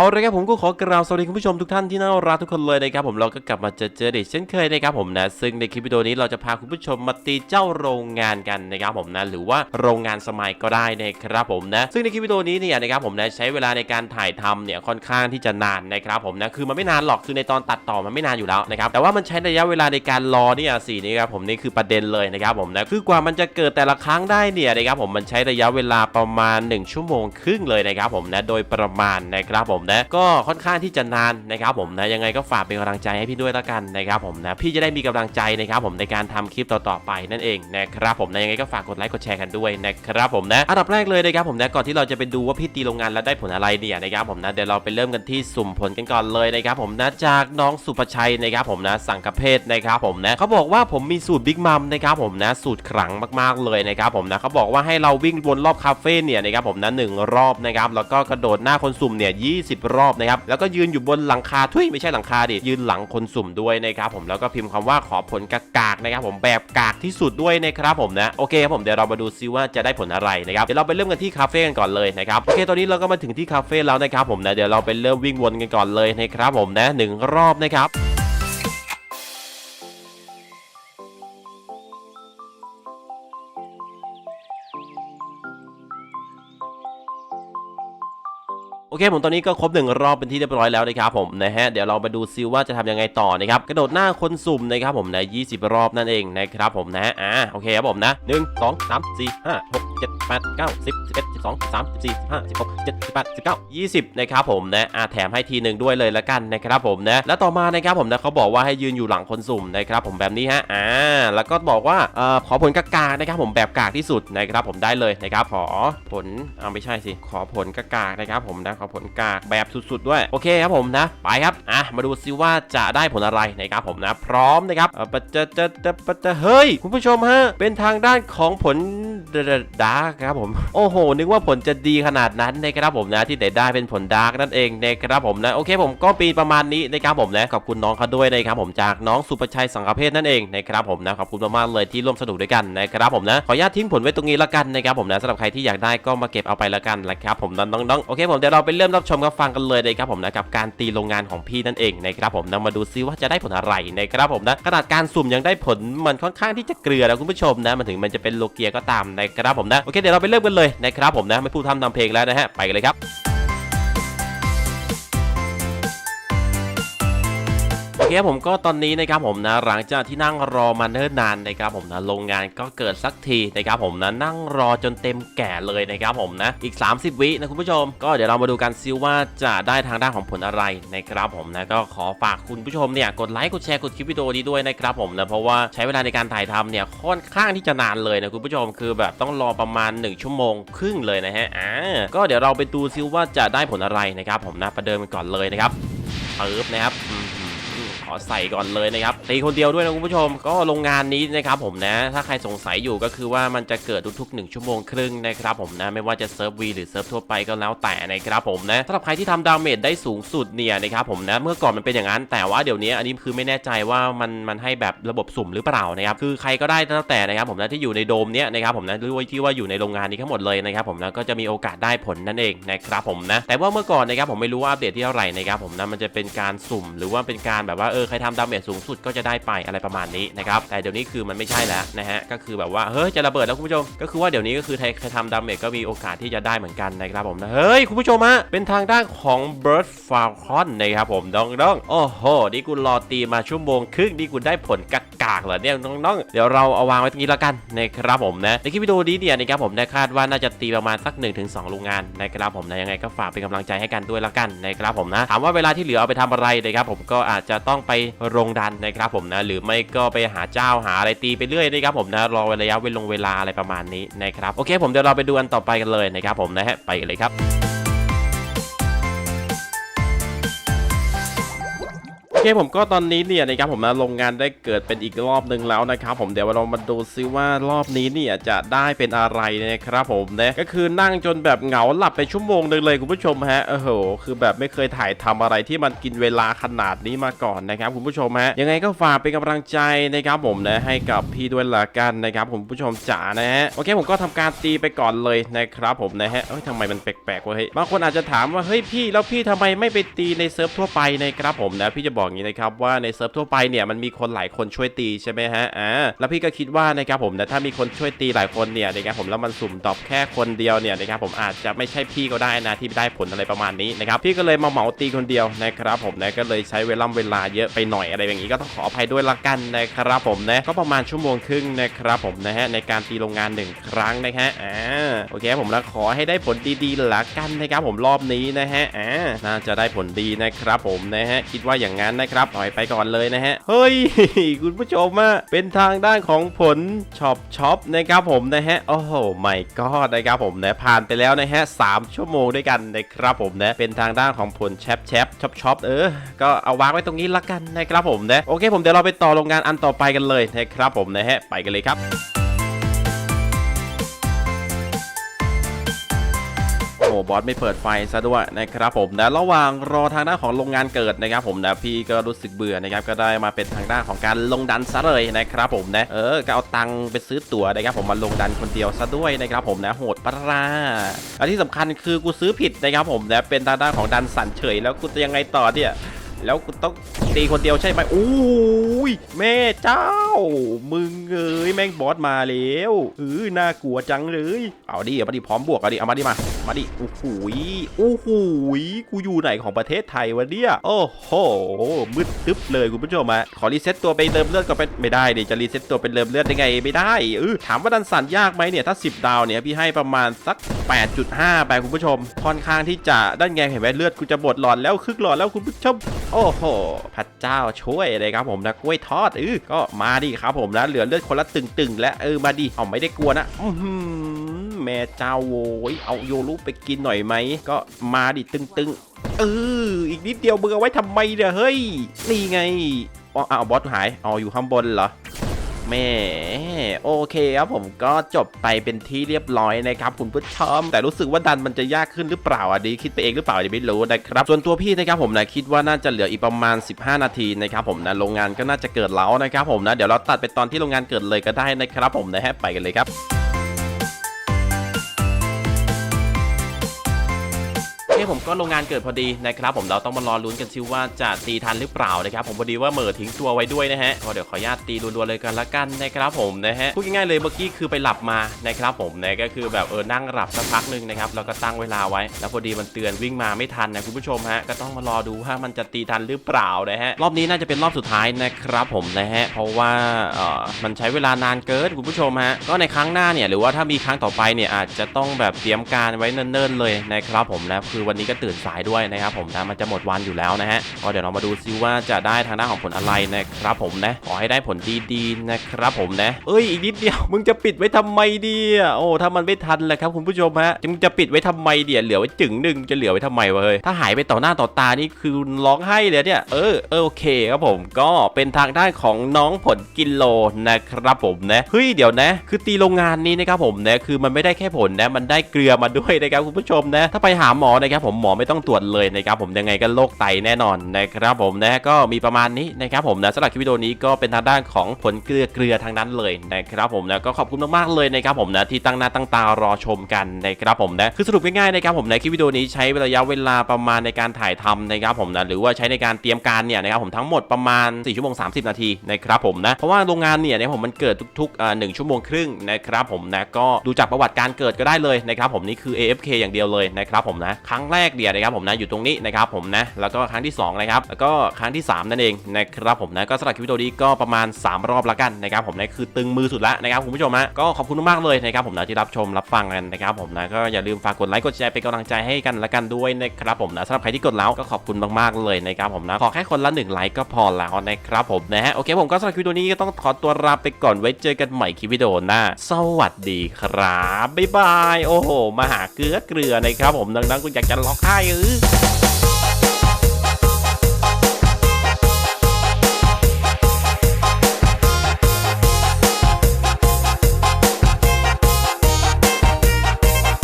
เอาลยครับผมก็ขอกราบสวัสดีคุณผู้ชมทุกท่านที่น่ารักทุกคนเลยนะครับผมเราก็กลับมาเจอเจอเด็กเช่นเคยนะครับผมนะซึ่งในคลิปวิดีโอนี้เราจะพาคุณผู้ชมมาตีเจ้าโรงงานกันนะครับผมนะหรือว่าโรงงานสมัยก็ได้นะครับผมนะซึ่งในคลิปวิดีโอนี้เนี่ยนะครับผมนะใช้เวลาในการถ่ายทำเนี่ยค่อนข้างที่จะนานนะครับผมนะคือมันไม่นานหรอกคือในตอนตัดต่อมันไม่นานอยู่แล้วนะครับแต่ว่ามันใช้ระยะเวลาในการรอเนี่ยสี่นี่ครับผมนี่คือประเด็นเลยนะครับผมนะคือกว่ามันจะเกิดแต่ละครั้งได้เนี่ยนะครับผมมันใช้ระยะเวลาประมาณ 1 ชั่วโมงครึ่งเลยนะครับผมนะโดยประมาณนะครับผมนะก็ค่อนข้างที่จะนานนะครับผมนะยังไงก็ฝากเป็นกำลังใจให้พี่ด้วยละกันนะครับผมนะพี่จะได้มีกำลังใจนะครับผมในการทำคลิปต่อๆไปนั่นเองนะครับผมนะยังไงก็ฝากกดไลค์กดแชร์กันด้วยนะครับผมนะอันดับแรกเลยนะครับผมนะก่อนที่เราจะไปดูว่าพี่ตีโรงงานแล้วได้ผลอะไรเนี่ยนะครับผมนะเดี๋ยวเราไปเริ่มกันที่สุ่มผลกันก่อนเลยนะครับผมนะจากน้องสุภชัยนะครับผมนะสังกเพศนะครับผมนะเขาบอกว่าผมมีสูตรบิ๊กมัมนะครับผมนะสูตรขลังมากๆเลยนะครับผมนะเขาบอกว่าให้เราวิ่งวนรอบคาเฟ่เนี่ยนะครับผมนะหนึ่งรอบนะครับแล้วก็กระโดดหน้าคนสุ่มเนี่ย20รอบนะครับแล้วก็ยืนอยู่บนหลังคาทุยไม่ใช่หลังคาดิยืนหลังคนสุ่มด้วยนะครับผมแล้วก็พิมพ์คำว่าขอผลกากากๆนะครับผมแบบกากที่สุดด้วยนะครับผมนะโอเคครับผมเดี๋ยวเรามาดูซิว่าจะได้ผลอะไรนะครับเดี๋ยวเราไปเริ่มกันที่คาเฟ่กันก่อนเลยนะครับโอเคตอนนี้เราก็มาถึงที่คาเฟ่แล้วนะครับผมนะเดี๋ยวเราไปเริ่มวิ่งวนกันก่อนเลยนะครับผมนะหนึ่งรอบนะครับ เคผมตอนนี้ก็ครบหนึ่งรอบเป็นที่เรียบร้อยแล้วนะครับผมนะฮะเดี๋ยวเราไปดูซิว่าจะทำยังไงต่อนะครับกระโดดหน้าคนสุ่มนะครับผมในะ20 รอบนั่นเองนะครับผมนะอ่าโอเคครับผมนะ 1 2 3 4 5 6 7 8 9 10 11 12 13 14 15 16 17 18 19 20นะครับผมนะอ่าแถมให้ทีหนึ่งด้วยเลยละกันนะครับผมนะแล้วต่อมานะครับผมนะเขาบอกว่าให้ยืนอยู่หลังคนสุ่มนะครับผมแบบนี้ฮะอ่าแล้วก็บอกว่าเอ่อขอผลกากานะครับผมแบบกากที่สุดนะครับผมได้เลยนะครับขอผลอ่าไม่ใช่สิขอผลกากานะครับผมนะขอผลกากแบบสุดๆด้วยโอเคครับผมนะไปครับอะมาดูซิว่าจะได้ผลอะไรนะครับผมนะพร้อมนะครับเออปะจะจะจะปะจะเฮ้ยคุณผู้ชมฮะเป็นทางด้านของผลดาร์กครับผมโอ้โห นึกว่าผลจะดีขนาดนั้นนะครับผมนะที่ได้ได้เป็นผลดาร์กนั่นเองนะครับผมนะโอเคผมก็ปีประมาณนี้นะครับผมนะขอบคุณน้องเขาด้วยนะครับผมจากน้องสุประชัยสังกเพศนั่นเองนะครับผมนะขอบคุณมากๆเลยที่ร่วมสนุกด้วยกันนะครับผมนะขออนุญาตทิ้งผลไว้ตรงนี้ละกันนะครับผมนะสำหรับใครที่อยากได้ก็มาเก็บเอาไปละกันนะครับผมน้องๆโอเคผมเดี๋ยวเราไปเริ่มรับชมกับฟังกันเลยนะครับผมนะกับการตีโรงงานของพี่นั่นเองนะครับผมนะมาดูซิว่าจะได้ผลอะไรนะครับผมนะขนาดการสุ่มยังได้ผลมันค่อนข้างที่จะเกลือนะคุณผู้ชมนะมันถึงมันจะเป็นโลเกียก็ตามนะครับผมนะโอเคเดี๋ยวเราไปเริ่มกันเลยนะครับผมนะไม่พูดทำทำเพลงแล้วนะฮะไปกันเลยครับ เคผมก็ตอนนี้นะครับผมนะหลังจากที่นั่งรอมาเนิ่นนานนะครับผมนะโรงงานก็เกิดสักทีนะครับผมนะนั่งรอจนเต็มแก่เลยนะครับผมนะอีก 30 วินะคุณผู้ชม ก็เดี๋ยวเรามาดูกันซิว่าจะได้ทางด้านของผลอะไรนะครับผมนะก็ขอฝากคุณผู้ชมเนี่ยกดไลค์กดแชร์กดคลิปวิดีโอนี้ด้วยนะครับผมนะเพราะว่าใช้เวลาในการถ่ายทำเนี่ยค่อนข้างที่จะนานเลยนะคุณผู้ชมคือแบบต้องรอประมาณ 1 ชั่วโมงครึ่งเลยนะฮะอ่าก็เดี๋ยวเราไปดูซิว่าจะได้ผลอะไรนะครับผมนะประเดิมกันก่อนเลยนะครับปึ๊บนะครับ อืมขอใส่ก่อนเลยนะครับตีคนเดียวด้วยนะคุณผู้ชม ก็โรงงานนี้นะครับผมนะ ถ้าใครสงสัยอยู่ก็คือว่ามันจะเกิดทุกๆ1ชั่วโมงครึ่งนะครับผมนะไม่ว่าจะเซิร์ฟวีหรือเซิร์ฟทั่วไปก็แล้วแต่นะครับผมนะสำหรับใครที่ทำดาเมจได้สูงสุดเนี่ยนะครับผมนะเมื่อก่อนมันเป็นอย่างนั้น แต่ว่าเดี๋ยวนี้อันนี้คือไม่แน่ใจว่ามันมันให้แบบระบบสุ่มหรือเปล่านะครับคือใครก็ได้ตั้งแต่นะครับผมนะที่อยู่ในโดมเนี้ยนะครับผมนะหรือว่าที่ว่าอยู่ในโรงงานนี้ทั้งหมดเลยนะครับผมนะก็จะมีโอกาสได้ผลนั่นเองนะครับผมนะแต่ว่าเมื่อก่อนนะครับผมไม่รู้ว่าอัปเดตที่เท่าไหร่นะครับผมนะมันจะเป็นการสุ่มหรือว่าเป็นการแบบว่าเออใครทำดาเมจสูงสุดก็จะได้ไปอะไรประมาณนี้นะครับแต่เดี๋ยวนี้คือมันไม่ใช่แล้วนะฮะก็คือแบบว่าเฮ้ยจะระเบิดแล้วคุณผู้ชม ก็คือว่าเดี๋ยวนี้ก็คือใครใครทำดาเมจก็มีโอกาสที่จะได้เหมือนกันนะครับผมนะเฮ้ยคุณผู้ชมฮะเป็นทางด้านของ Bird Falcon นะครับผมน้องๆโอ้โหนี่กูรอตีมาชั่วโมงครึ่งนี่กูได้ผลกากากเหรอเนี่ยน้องๆเดี๋ยวเราเอาวางไว้ตรงนี้แล้วกันนะครับผมนะในคลิปวิดีโอนี้เนี่ยนะครับผมได้คาดว่าน่าจะตีประมาณสัก 1-2 โรงงานนะครับผมนะยังไงก็ฝากเป็นกำลังใจให้กันด้วยละกันนะครับผมนะถามว่าเวลาที่เหลือเอาไปทำอะไรนะครับผมก็อาจจะต้องไปโรงดันนะครับผมนะหรือไม่ก็ไปหาเจ้าหาอะไรตีไปเรื่อยนะครับผมนะรอระยะเวลงเวลาอะไรประมาณนี้นะครับโอเค ผมเดี๋ยวเราไปดูอันต่อไปกันเลยนะครับผมนะฮะไปเลยครับ เคผมก็ตอนนี้เนี่ยนะครับผมนะโรงงานได้เกิดเป็นอีกรอบหนึ่งแล้วนะครับผมเดี๋ยวเรามาดูซิว่ารอบนี้เนี่ยจะได้เป็นอะไรนะครับผมนะก็คือนั่งจนแบบเหงาหลับไปชั่วโมงหนึงเลยคุณผู้ชมฮะโอ้โหคือแบบไม่เคยถ่ายทำอะไรที่มันกินเวลาขนาดนี้มาก่อนนะครับคุณผู้ชมฮะยังไงก็ฝากเป็นกำลังใจนะครับผมนะให้กับพี่ด้วยละกันนะครับคุณผู้ชมจ๋านะฮะโอเคผมก็ทำการตีไปก่อนเลยนะครับผมนะฮะเอ้ยทำไมมันแปลกๆวะเฮ้ยบางคนอาจจะถามว่าเฮ้ยพี่แล้วพี่ทำไมไม่ไปตีในเซิร์ฟทั่วไปนะครับผมนะพี่จะบอกอย่างนี้นะครับว่าในเซิร์ฟทั่วไปเนี่ยมันมีคนหลายคนช่วยตีใช่ไหมฮะอ่าแล้วพี่ก็คิดว่านะครับผมนะถ้ามีคนช่วยตีหลายคนเนี่ยนะครับผมแล้วมันสุ่มตอบแค่คนเดียวเนี่ยนะครับผมอาจจะไม่ใช่พี่ก็ได้นะที่ได้ผลอะไรประมาณนี้นะครับพี่ก็เลยมาเหมาตีคนเดียวนะครับผมนะก็เลยใช้เวลาเวลาเยอะไปหน่อยอะไรอย่างนี้ก็ต้องขออภัยด้วยละกันนะครับผมนะก็ประมาณชั่วโมงครึ่งนะครับผมนะฮะในการตีโรงงานหนึ่งครั้งนะฮะอ่าโอเคผมแล้วขอให้ได้ผลดีๆละกันนะครับผมรอบนี้นะฮะอ่าน่าจะได้ผลดีนะครับผมนะฮะคิดว่าอย่างนั้นนะครับลอยไปก่อนเลยนะฮะ เฮ้ย คุณผู้ชมอะเป็นทางด้านของผลช็อปช็อปนะครับผมนะฮะ โอ้โหไม่ก็นะครับผมนะผ่านไปแล้วนะฮะสามชั่วโมงด้วยกันนะครับผมนะเป็นทางด้านของผลแชปแชปช็อปช็อปเออ ก็เอาวางไว้ตรงนี้ละกันนะครับผมนะโอเค ผมเดี๋ยวเราไปต่อโรงงานอันต่อไปกันเลยนะครับผมนะฮะไปกันเลยครับ บอสไม่เปิดไฟซะด้วยนะครับผมนะระหว่างรอทางด้านของโรงงานเกิดนะครับผมนะพี่ก็รู้สึกเบื่อนะครับก็ได้มาเป็นทางด้านของการลงดันซะเลยนะครับผมนะเออก็เอาตังค์ไปซื้อตั๋วนะครับผมมาลงดันคนเดียวซะด้วยนะครับผมนะโหดปะราและที่สำคัญคือกูซื้อผิดนะครับผมนะเป็นทางด้านของดันสันเฉยแล้วกูจะยังไงต่อเนี่ย แล้วกูต้องตีคนเดียวใช่ไหมโอ้ยแม่เจ้า มึงเอ้ยแม่งบอสมาแล้วเออน่ากลัวจังเลย เอาดิเอามาดิพร้อมบวกเอาดิเอามาดิมา มาดิโอ้โหยโอ้โหยกูอยู่ไหนของประเทศไทยวะเนี่ยโอ้โหมืดตึ๊บเลยคุณผู้ชมอะขอรีเซ็ตตัวไปเติมเลือดก็ไปไม่ได้ดิจะรีเซ็ตตัวเป็นเติมเลือดได้ไงไม่ได้เออถามว่าดันสันยากไหมเนี่ยถ้า 10 ดาวเนี่ยพี่ให้ประมาณสัก 8.5 ไปคุณผู้ชม ค่อนข้างที่จะด้านไงเห็นไหมเลือดกูจะหมดหลอดแล้วครึ่งหลอดแล้วคุณผู้ชมโอ้โหพระเจ้าช่วยเลยครับผมนะกล้วยทอดเออก็มาดิครับผมนะเหลือเลือดคนละตึงๆ และเออมาดิเอาไม่ได้กลัวนะอืแม่เจ้าโว้ยเอาโยรุไปกินหน่อยไหมก็มาดิตึงๆเอออีกนิดเดียวเบื่อไว้ทำไมเนี่ยเฮ้ยนี่ไงอ๋อเอาบอสหายอ๋ออยู่ข้างบนเหรอ แม่โอเคครับผมก็จบไปเป็นที่เรียบร้อยนะครับคุณผู้ชมแต่รู้สึกว่าดันมันจะยากขึ้นหรือเปล่าอะดีคิดไปเองหรือเปล่าอันนี้ไม่รู้นะครับส่วนตัวพี่นะครับผมนะคิดว่าน่าจะเหลืออีกประมาณ 15 นาทีนะครับผมนะโรงงานก็น่าจะเกิดแล้วนะครับผมนะเดี๋ยวเราตัดไปตอนที่โรงงานเกิดเลยก็ได้นะครับผมนะฮะไปกันเลยครับ ผมก็โรงงานเกิดพอดีนะครับผมเราต้องมารอลุ้นกันซิว่าจะตีทันหรือเปล่านะครับผมพอดีว่าเหม่อทิ้งตัวไว้ด้วยนะฮะก็เดี๋ยวขออนุญาตตีรัวๆเลยกันละกันนะครับผมนะฮะพูดง่ายๆเลยเมื่อกี้คือไปหลับมานะครับผมนะก็คือแบบเออนั่งหลับสักพักหนึ่งนะครับแล้วก็ตั้งเวลาไว้ แล้วพอดีมันเตือนวิ่งมาไม่ทันนะคุณผู้ชมฮะก็ต้องมารอดูว่ามันจะตีทันหรือเปล่านะฮะรอบนี้น่าจะเป็นรอบสุดท้ายนะครับผมนะฮะเพราะว่าเออมันใช้เวลานานเกินคุณผู้ชมฮะก็ในครั้งหน้าเนี่ยหรือว่าถ้ามีครั้งต่อไปเนี่ยอาจจะต้องแบบเตรียมการไว้เนิ่นๆเลยนะครับผมนะคือวันนี้ก็ตื่นสายด้วยนะครับผมนะมันจะหมดวันอยู่แล้วนะฮะก็เดี๋ยวเรามาดูซิว่าจะได้ทางด้านของผลอะไรนะครับผมนะขอให้ได้ผลดีๆนะครับผมนะเอ้ยอีกนิดเดียวมึงจะปิดไว้ทำไมดีโอ้ถ้ามันไม่ทันแหละครับคุณผู้ชมฮะมึงจะปิดไว้ทำไมเดี๋ยวเหลือไว้จึงหนึ่งจะเหลือไว้ทำไมวะเฮ้ยถ้าหายไปต่อหน้าต่อตานี่คือร้องไห้เลยเนี่ยเออเออโอเคครับผมก็เป็นทางด้านของน้องผลกิโลนะครับผมนะเฮ้ยเดี๋ยวนะ คือตีโรงงานนี้นะครับผมนะคือมันไม่ได้แค่ผลนะมันได้เกลือมาด้วยนะครับคุณผู้ชมนะถ้าไปหาหมอนะครับผมหมอไม่ต้องตรวจเลยนะครับผมยังไงก็โรคไตแน่นอนนะครับผมนะก็มีประมาณนี้นะครับผมนะสำหรับคลิปวิดีโอนี้ก็เป็นทางด้านของผลเกลือเกลือทางนั้นเลยนะครับผมนะก็ขอบคุณมากๆเลยนะครับผมนะที่ตั้งหน้าตั้งตารอชมกันนะครับผมนะคือสรุปง่ายๆนะครับผมในคลิปวิดีโอนี้ใช้ระยะเวลาประมาณในการถ่ายทำนะครับผมนะหรือว่าใช้ในการเตรียมการเนี่ยนะครับผมทั้งหมดประมาณ4ชั่วโมง30 นาทีนะครับผมนะเพราะว่าโรงงานเนี่ยนะผมมันเกิดทุกๆหนึ่งชั่วโมงครึ่งนะครับผมนะก็ดูจากประวัติการเกิดก็ได้เลยนะครับผมนี่คือ AFK อย่างเดียวเลยนะครับผมนะครั้งแรกเนี่ยนะครับผมนะอยู่ตรงนี้นะครับผมนะแล้วก็ครั้งที่สองนะครับแล้วก็ครั้งที่สามนั่นเองนะครับผมนะก็สำหรับคลิปวิดีโอนี้ก็ประมาณ 3 รอบละกันนะครับผมนะคือตึงมือสุดละนะครับคุณผู้ชมฮะก็ขอบคุณมากเลยนะครับผมนะที่รับชมรับฟังกันนะครับผมนะก็อย่าลืมฝากกดไลค์กดแชร์เป็นกำลังใจให้กันละกันด้วยนะครับผมนะสำหรับใครที่กดแล้วก็ขอบคุณมากๆเลยนะครับผมนะขอแค่คนละหนึ่งไลค์ก็พอแล้วนะครับผมนะฮะโอเคผมก็สำหรับคลิปวิดีโอนี้ก็ต้องขอตัวลาไปก่อนไว้เจอกันใหม่คลิปวิดีโอหน้าสวัสดีครับบ๊ายบายโอ้โหมาหาเกลือเกลือนะครับผมดังนั้นคุณอยากจะร้องไห้เออ